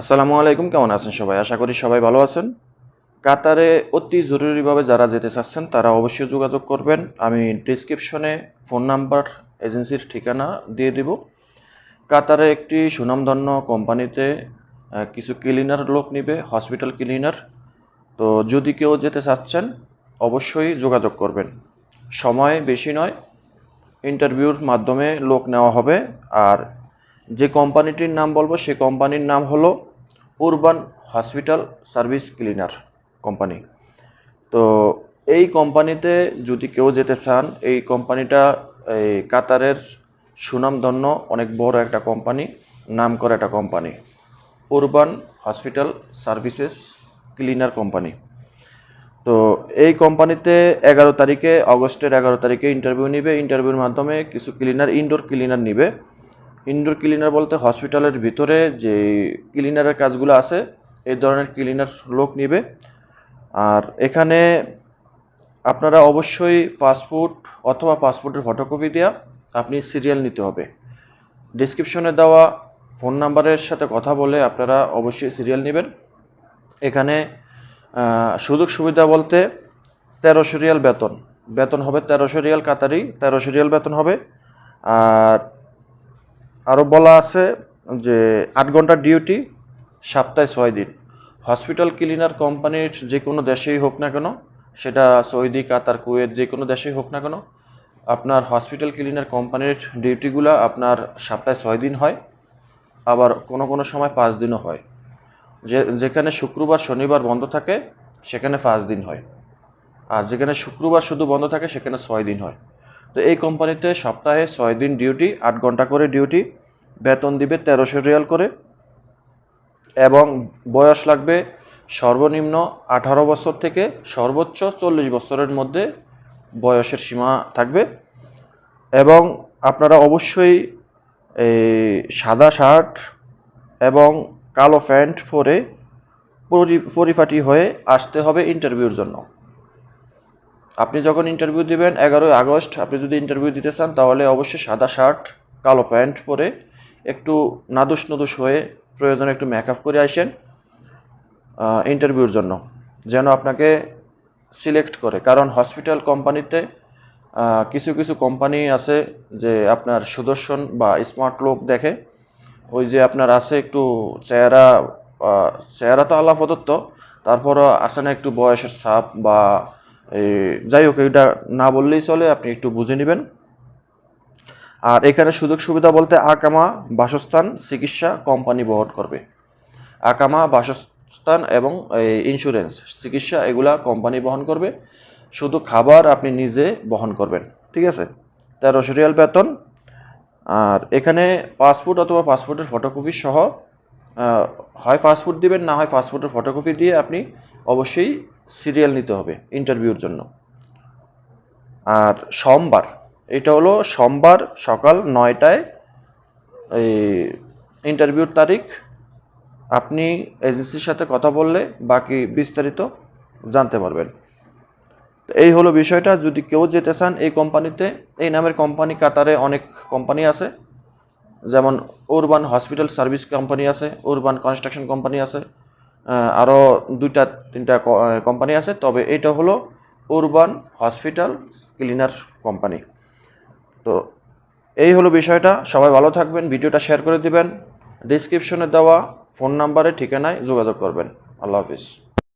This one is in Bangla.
আসসালামু আলাইকুম, কেমন আছেন সবাই? আশা করি সবাই ভালো আছেন। কাতারে অতি জরুরিভাবে যারা যেতে চাচ্ছেন, তারা অবশ্যই যোগাযোগ করবেন। আমি ডিসক্রিপশনে ফোন নাম্বার, এজেন্সির ঠিকানা দিয়ে দিব। কাতারে একটি সুনামধন্য কোম্পানিতে কিছু ক্লিনার লোক নিবে, হসপিটাল ক্লিনার। তো যদি কেউ যেতে চাচ্ছেন, অবশ্যই যোগাযোগ করবেন। সময় বেশি নয়, ইন্টারভিউর মাধ্যমে লোক নেওয়া হবে। আর যে কোম্পানিটির নাম বলব সেই কোম্পানির নাম হলো urban hospital service cleaner company. তো এই কোম্পানিতে যদি কেউ যেতে চান, এই কোম্পানিটা, এই কাতারের সুনামধন্য অনেক বড় একটা কোম্পানি নাম করা একটা company, urban hospital services cleaner company. তো এই কোম্পানিতে এগারো তারিখে, অগস্টের এগারো তারিখে ইন্টারভিউ নিবে। ইন্টারভিউর মাধ্যমে কিছু ক্লিনার ইনডোর ক্লিনার নিবে। ইনডোর ক্লিনার বলতে হসপিটালের ভিতরে যে ক্লিনারের কাজগুলো আছে, এই ধরনের ক্লিনার লোক নেবে। আর এখানে আপনারা অবশ্যই পাসপোর্ট অথবা পাসপোর্টের ফটোকপি দেওয়া আপনি সিরিয়াল নিতে হবে। ডিসক্রিপশনে দেওয়া ফোন নাম্বারের সাথে কথা বলে আপনারা অবশ্যই সিরিয়াল নেবেন। এখানে সুযোগ সুবিধা বলতে তেরোশো রিয়াল বেতন। বেতন হবে তেরোশো রিয়াল কাতারি, তেরোশো রিয়াল বেতন হবে। আর আরও বলা আছে যে আট ঘণ্টা ডিউটি, সপ্তাহে ছয় দিন। হসপিটাল ক্লিনার কোম্পানির যে কোনো দেশেই হোক না কেন, সেটা সৌদি, কাতার, কুয়েত যে কোনো দেশেই হোক না কেন, আপনার হসপিটাল ক্লিনার কোম্পানির ডিউটিগুলো আপনার সপ্তাহে ছয় দিন হয়, আবার কোনো কোনো সময় পাঁচ দিনও হয়। যে, যেখানে শুক্রবার, শনিবার বন্ধ থাকে, সেখানে পাঁচ দিন হয়। আর যেখানে শুক্রবার শুধু বন্ধ থাকে, সেখানে ছয় দিন হয়। তো এই কোম্পানিতে সপ্তাহে ছয় দিন ডিউটি, আট ঘণ্টা করে ডিউটি। বেতন দিবে তেরোশো রিয়াল করে। এবং বয়স লাগবে সর্বনিম্ন আঠারো বছর থেকে সর্বোচ্চ চল্লিশ বছরের মধ্যে বয়সের সীমা থাকবে। এবং আপনারা অবশ্যই এই সাদা শার্ট এবং কালো প্যান্ট পরে পরি- পরিপাটি হয়ে আসতে হবে ইন্টারভিউর জন্য। আপনি যখন ইন্টারভিউ দিবেন, এগারোই আগস্ট, আপনি যদি ইন্টারভিউ দিতে চান, তাহলে অবশ্যই সাদা শার্ট, কালো প্যান্ট পরে একটু নাদুস নদুস হয়ে প্রয়োজনে একটু মেকআপ করে আসেন ইন্টারভিউর জন্য, যেন আপনাকে সিলেক্ট করে। কারণ হসপিটাল কোম্পানিতে কিছু কিছু কোম্পানি আছে যে আপনার সুদর্শন বা স্মার্ট লোক দেখে। ওই যে আপনার আছে একটু চেহারা চেহারা তো আল্লাহ প্রদত্ত, তারপরও আসে না একটু বয়সের ছাপ বা যাই হোক, এটা না বললেই চলে, আপনি একটু বুঝে নেবেন। আর এখানে সুযোগ সুবিধা বলতে আকামা বাসস্থান চিকিৎসা কোম্পানি বহন করবে। আকামা বাসস্থান এবং ইন্স্যুরেন্স চিকিৎসা এগুলা কোম্পানি বহন করবে। শুধু খাবার আপনি নিজে বহন করবেন, ঠিক আছে? তেরোশো রিয়াল বেতন। আর এখানে পাসপোর্ট অথবা পাসপোর্টের ফটোকপি সহ হয় পাসপোর্ট দিবেন, না হয় পাসপোর্টের ফটোকপি দিয়ে আপনি অবশ্যই সিরিয়াল নিতে হবে ইন্টারভিউর জন্য। আর সোমবার, এটা হলো সোমবার সকাল নয়টায়, এই ইন্টারভিউর তারিখ, আপনি এজেন্সির সাথে কথা বললে বাকি বিস্তারিত জানতে পারবেন। এই হলো বিষয়টা, যদি কেউ যেতে চান এই কোম্পানিতে এই নামের কোম্পানি কাতারে অনেক কোম্পানি আছে। যেমন উরবান হসপিটাল সার্ভিস কোম্পানি আছে উরবান কনস্ট্রাকশন কোম্পানি আছে আরও দুইটা, তিনটা কোম্পানি আছে, তবে এটা হলো উরবান হসপিটাল ক্লিনার কোম্পানি তো এই হলো বিষয়টা, সবাই ভালো থাকবেন, ভিডিওটা শেয়ার করে দিবেন ডিসক্রিপশনে দেওয়া ফোন নাম্বারে ঠিকানায় যোগাযোগ করবেন। আল্লাহ হাফিজ।